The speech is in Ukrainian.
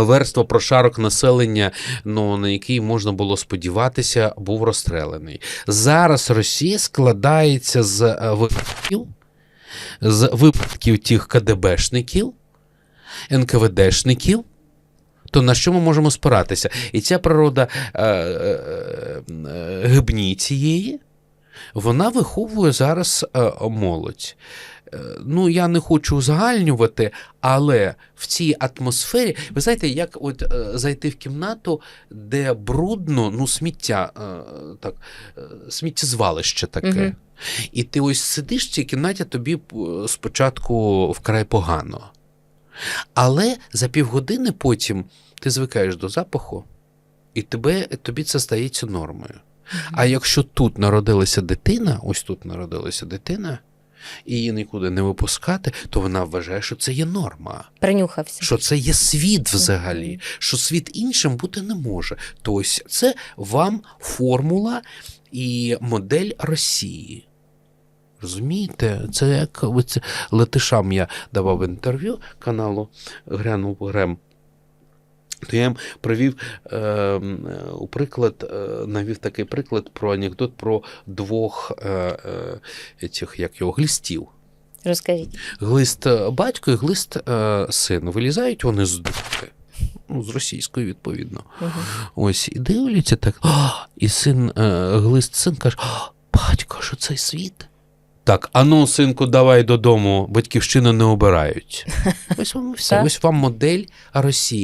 верства прошарок населення, ну, на який можна було сподіватися, був розстрелений. Зараз Росія складається з е, випадків, з випадків тих КДБшників, НКВДшників. То на що ми можемо спиратися? І ця природа е, е, е, гибні цієї, вона виховує зараз е, молодь. Е, Ну, я не хочу узагальнювати, але в цій атмосфері, ви знаєте, як от е, зайти в кімнату, де брудно, ну, сміття, так, сміттєзвалище таке. Мгм. І ти ось сидиш в цій кімнаті, тобі спочатку вкрай погано. Але за півгодини потім ти звикаєш до запаху, і тебе, тобі це стається нормою. А якщо тут народилася дитина, ось тут народилася дитина, і її нікуди не випускати, то вона вважає, що це є норма, Принюхався. що це є світ взагалі, що світ іншим бути не може. Тобто це вам формула і модель Росії. Розумієте, це як оце, летишам я давав інтерв'ю каналу Грянув Грем. То я їм привів е, е, у приклад, е, навів такий приклад про анекдот про двох е, е, цих, як його, глістів. Розкажіть. Глист е, батько і глист е, син. Вилізають вони з дупи. Ну, з російської, відповідно. Мгм. Ось і дивляться так. «А!» і син, е, глист син каже: «А, батько, що цей світ? Так, ану, синку, давай додому, батьківщину не обирають. Ось вам все. Ось вам модель Росії.